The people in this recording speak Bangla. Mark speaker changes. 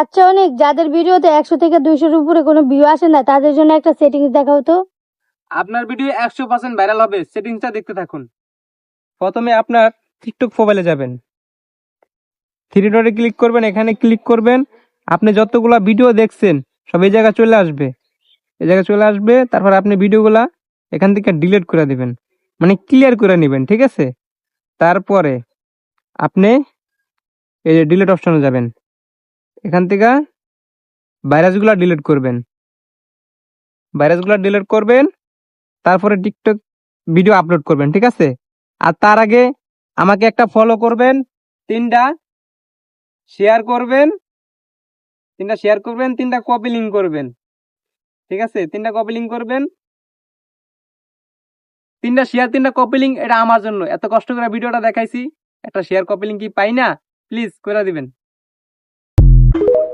Speaker 1: আচ্ছা অনেক। যাদের ভিডিওতে একশো থেকে দুইশোর উপরে কোনো ভিউ আসে না, তাদের জন্য একটা সেটিংস দেখাও তো।
Speaker 2: আপনার ভিডিও একশো পার্সেন্ট ভাইরাল হবে সেটিংসটা দেখতে থাকুন। প্রথমে আপনার টিকটক প্রোফাইলে যাবেন। থ্রি ডটে ক্লিক করবেন, এখানে ক্লিক করবেন। আপনি যতগুলা ভিডিও দেখছেন, সব এই জায়গায় চলে আসবে। এই জায়গায় চলে আসবে, তারপর আপনি ভিডিওগুলা এখান থেকে ডিলিট করে দিবেন। মানে ক্লিয়ার করে নেবেন, ঠিক আছে? তারপরে আপনি এই যে ডিলিট অপশনে যাবেন। এখান থেকে ভাইরাসগুলো ডিলিট করবেন। ভাইরাসগুলো ডিলিট করবেন, তারপরে টিকটক ভিডিও আপলোড করবেন, ঠিক আছে? আর তার আগে আমাকে একটা ফলো করবেন, তিনটা শেয়ার করবেন, তিনটা শেয়ার করবেন, তিনটা কপি লিঙ্ক করবেন, ঠিক আছে? তিনটা কপি লিঙ্ক করবেন, তিনটা শেয়ার তিনটা কপি লিঙ্ক এটা আমার জন্য। এত কষ্ট করে ভিডিওটা দেখাইছি, একটা শেয়ার কপি লিঙ্ক কি পাই না? প্লিজ করে দিবেন। you.